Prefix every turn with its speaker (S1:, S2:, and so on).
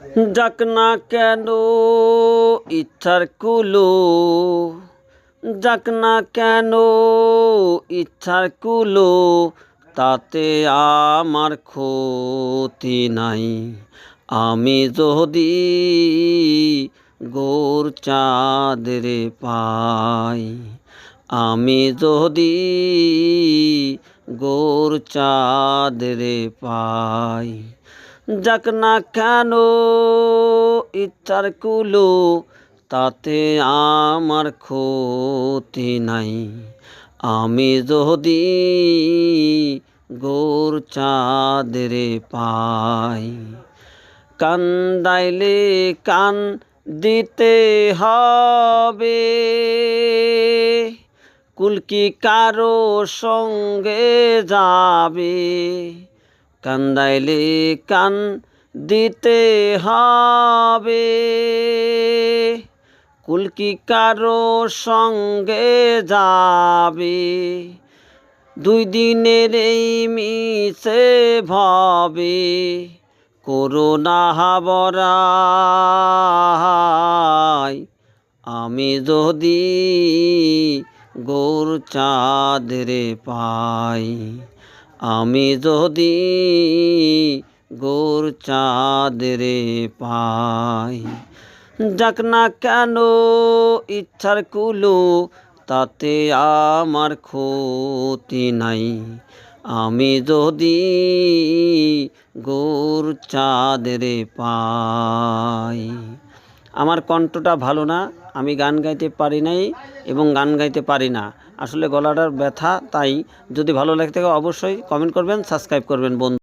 S1: যাক না কেন ইচ্ছার কুলো যাক না কেন ইচ্ছার কুলো তাতে আমার ক্ষতি নাই আমি যদি গোর চাঁদের পাই আমি যদি গোর চাঁদের পাই যাক না কেন ইচ্ছার কুলো, তাতে আমার ক্ষতি নাই। আমি যদি গোর চাঁদের পাই, কান্দাইলে কান দিতে হবে। কুলকি কারও সঙ্গে যাবে? কান্দাইলে কান দিতে হবে কুলকি কারও সঙ্গে যাবে? দুই দিনের এই মিশে ভাবে। করোনা হাবরাই, আমি যদি গোর চাঁদরে পাই। আমি যদি গোর চাঁদরে পাই, যাক না কেন ইচ্ছার কুলো, তাতে আমার ক্ষতি নাই। আমি যদি গোর চাঁদরে পাই আমার কণ্ঠটা ভালো না, আমি গান গাইতে পারি নাই এবং গান গাইতে পারি না। আসলে গলাটার ব্যথা তাই, যদি ভালো লাগে থাকে অবশ্যই কমেন্ট করবেন, সাবস্ক্রাইব করবেন বন্ধু।